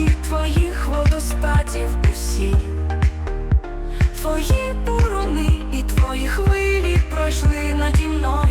всіх твоїх водостатів усі, твої буруни і твої хвилі пройшли наді мною.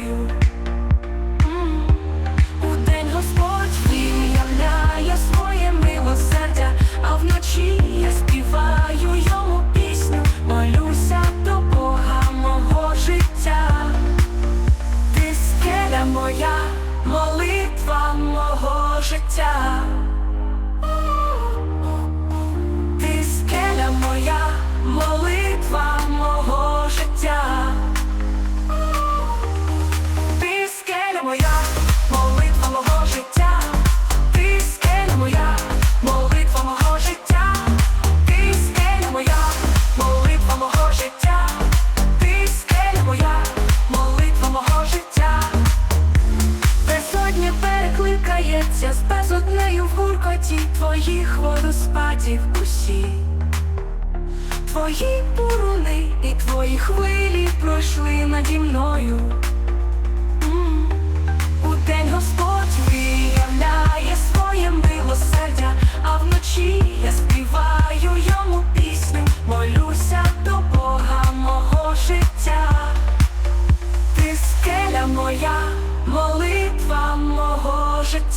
Злиться з безоднею в гуркоті твоїх водоспадів усі, твої буруни і твої хвилі пройшли.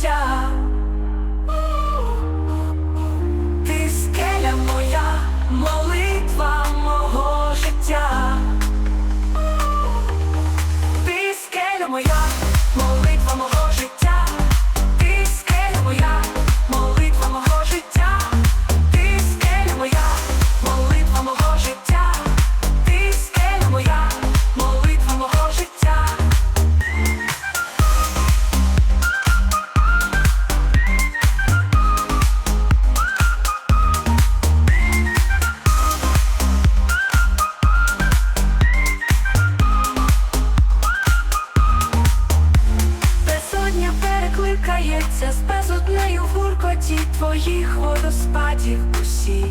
job. всіх водоспадів усі,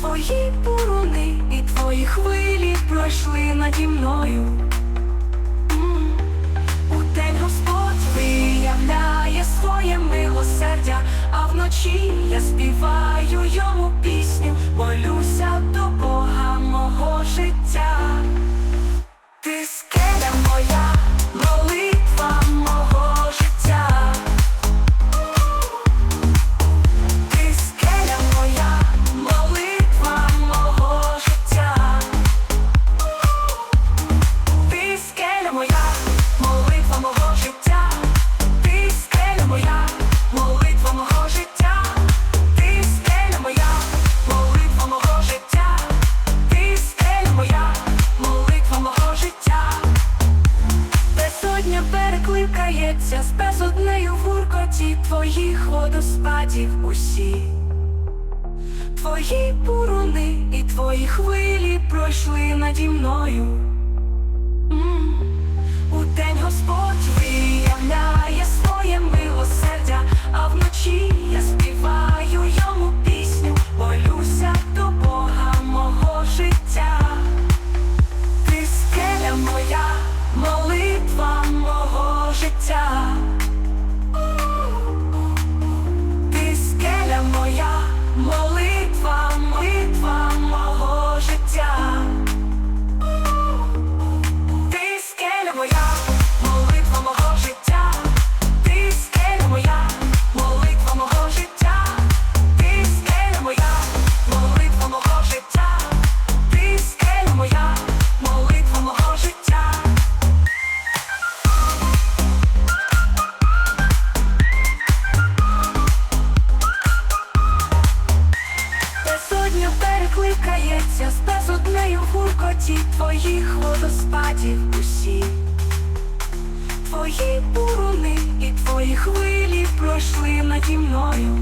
твої буруни і твої хвилі пройшли наді мною. У день Господь виявляє своє милосердя, а вночі я співаю йому пісню, молюсь. злється з безоднею в гуркоті твоїх водоспадів усі, твої буруни і твої хвилі пройшли наді мною. здається, з однею в гуркоті твоїх водоспадів усі, твої буруни і твої хвилі пройшли наді мною.